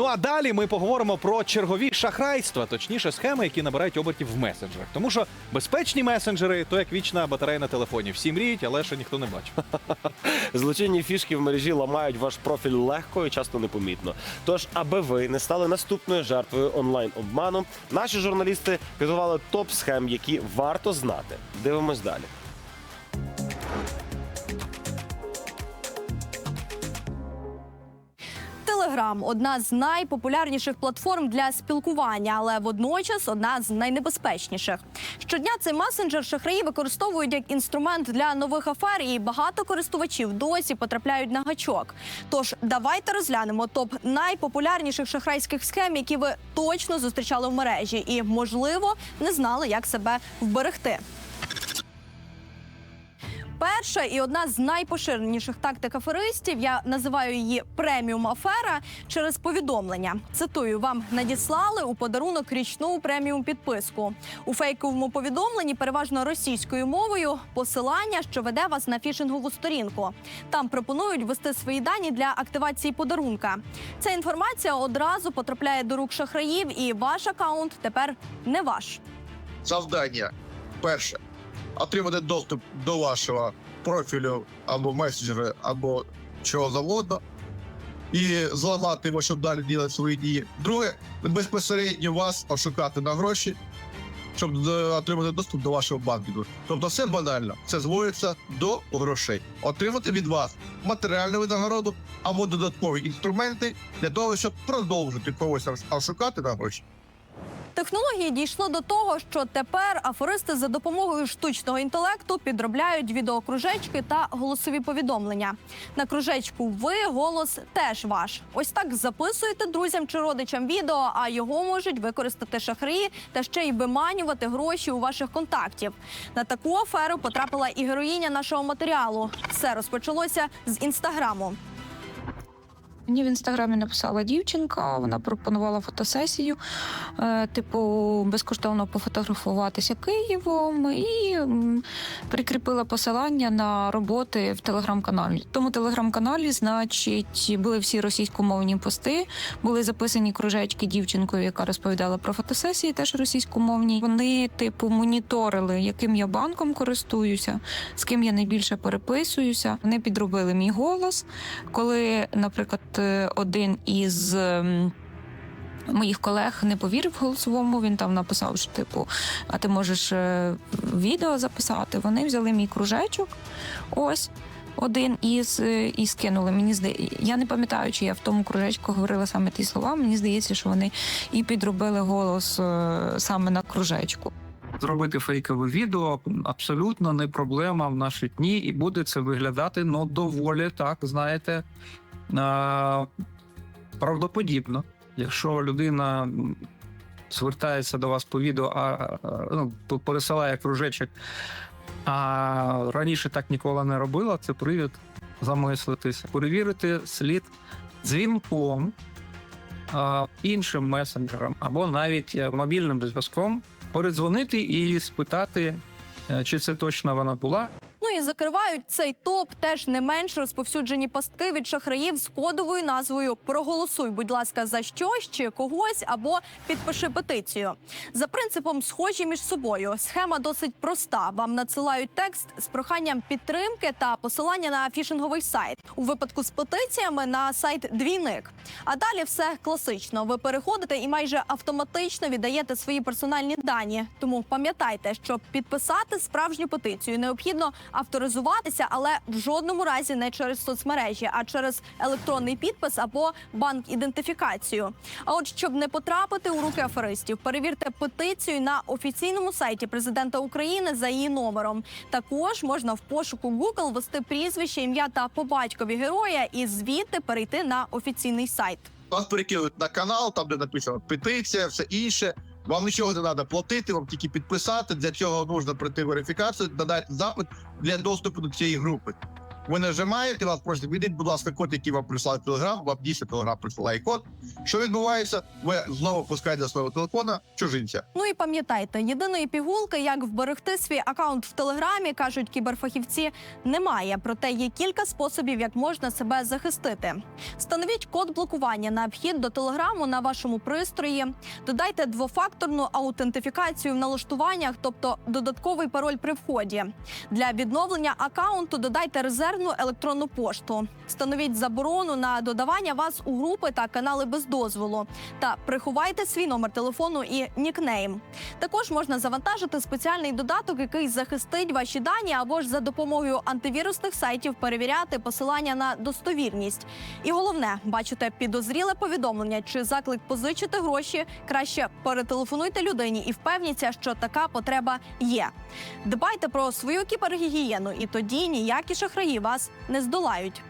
Ну а далі ми поговоримо про чергові шахрайства, точніше схеми, які набирають обертів в месенджерах. Тому що безпечні месенджери то як вічна батарея на телефоні. Всі мріють, але ще ніхто не бачив. Злочинні фішки в мережі ламають ваш профіль легко і часто непомітно. Тож, аби ви не стали наступною жертвою онлайн обману, наші журналісти підготували топ схем, які варто знати. Дивимось далі. Телеграм одна з найпопулярніших платформ для спілкування, але водночас одна з найнебезпечніших. Щодня цей месенджер шахраї використовують як інструмент для нових афер, і багато користувачів досі потрапляють на гачок. Тож давайте розглянемо топ найпопулярніших шахрайських схем, які ви точно зустрічали в мережі, і можливо не знали, як себе вберегти. Перша і одна з найпоширеніших тактик аферистів. Я називаю її преміум афера через повідомлення. Цитую, вам надіслали у подарунок річну преміум підписку. У фейковому повідомленні, переважно російською мовою, посилання, що веде вас на фішингову сторінку. Там пропонують ввести свої дані для активації подарунка. Ця інформація одразу потрапляє до рук шахраїв, і ваш акаунт тепер не ваш. завдання. Перше отримати доступ до вашого профілю або месенджера, або чого завгодно, і зламати його, щоб далі ділити свої дії. Друге, безпосередньо вас ошукати на гроші, щоб е, отримати доступ до вашого банку. Тобто все банально. Це зводиться до грошей. Отримати від вас матеріальну винагороду або додаткові інструменти для того, щоб продовжити когось ошукати на гроші. Технології дійшло до того, що тепер аферисти за допомогою штучного інтелекту підробляють відеокружечки та голосові повідомлення. На кружечку ви голос теж ваш. Ось так записуєте друзям чи родичам відео, а його можуть використати шахраї та ще й виманювати гроші у ваших контактів. На таку аферу потрапила і героїня нашого матеріалу. Все розпочалося з інстаграму. Мені в інстаграмі написала дівчинка, вона пропонувала фотосесію, е, типу, безкоштовно пофотографуватися Києвом і прикріпила посилання на роботи в телеграм-каналі. Тому телеграм-каналі, значить, були всі російськомовні пости, були записані кружечки дівчинкою, яка розповідала про фотосесії, теж російськомовні. Вони, типу, моніторили, яким я банком користуюся, з ким я найбільше переписуюся. Вони підробили мій голос коли, наприклад, один із. ем, Моїх колег не повірив голосовому. Він там написав, що типу, а ти можеш е, відео записати. Вони взяли мій кружечок. Ось один із е, і скинули. Мені здає, я не пам'ятаю, чи я в тому кружечку говорила саме ті слова. Мені здається, що вони і підробили голос е, саме на кружечку. Зробити фейкове відео абсолютно не проблема в наші дні, і буде це виглядати ну доволі так, знаєте, правдоподібно. Якщо людина звертається до вас по відео, а ну, пересилає кружечок, а раніше так ніколи не робила, це привід замислитися, перевірити слід дзвінком а, іншим месенджерам або навіть е, мобільним зв'язком передзвонити і спитати, е, чи це точно вона була. І закривають цей топ теж не менш розповсюджені пастки від шахраїв з кодовою назвою Проголосуй, будь ласка, за щось чи когось або підпиши петицію. За принципом схожі між собою. Схема досить проста. Вам надсилають текст з проханням підтримки та посилання на фішинговий сайт. У випадку з петиціями на сайт Двійник. А далі все класично. Ви переходите і майже автоматично віддаєте свої персональні дані. Тому пам'ятайте, щоб підписати справжню петицію, необхідно авторизуватися, але в жодному разі не через соцмережі, а через електронний підпис або банк-ідентифікацію. А от щоб не потрапити у руки аферистів, перевірте петицію на офіційному сайті президента України за її номером. Також можна в пошуку Google ввести прізвище, ім'я та по батькові героя і звідти перейти на офіційний сайт. Вас перекинуть на канал, там де написано петиція, все інше. Вам нічого не треба платити, вам тільки підписати. Для цього потрібно пройти верифікацію, надати запит для доступу до цієї групи. Ви нажимаєте, вас просять, видіть, будь ласка, код, який вам прислав Телеграм, вам дійсно Телеграм присилає код. Що відбувається? Ви знову пускаєте свого телефона чужинця. Ну і пам'ятайте, єдиної пігулки, як вберегти свій акаунт в телеграмі, кажуть кіберфахівці, немає. Проте є кілька способів, як можна себе захистити. Встановіть код блокування на вхід до телеграму на вашому пристрої. Додайте двофакторну аутентифікацію в налаштуваннях, тобто додатковий пароль при вході. Для відновлення акаунту додайте резервну електронну пошту. Встановіть заборону на додавання вас у групи та канали без дозволу. Та приховайте свій номер телефону і нікнейм. Також можна завантажити спеціальний додаток, який захистить ваші дані, або ж за допомогою антивірусних сайтів перевіряти посилання на достовірність. І головне, бачите підозріле повідомлення чи заклик позичити гроші. Краще перетелефонуйте людині і впевніться, що така потреба є. Дбайте про свою кібергігієну, і тоді ніякі шахраї вас не здолають.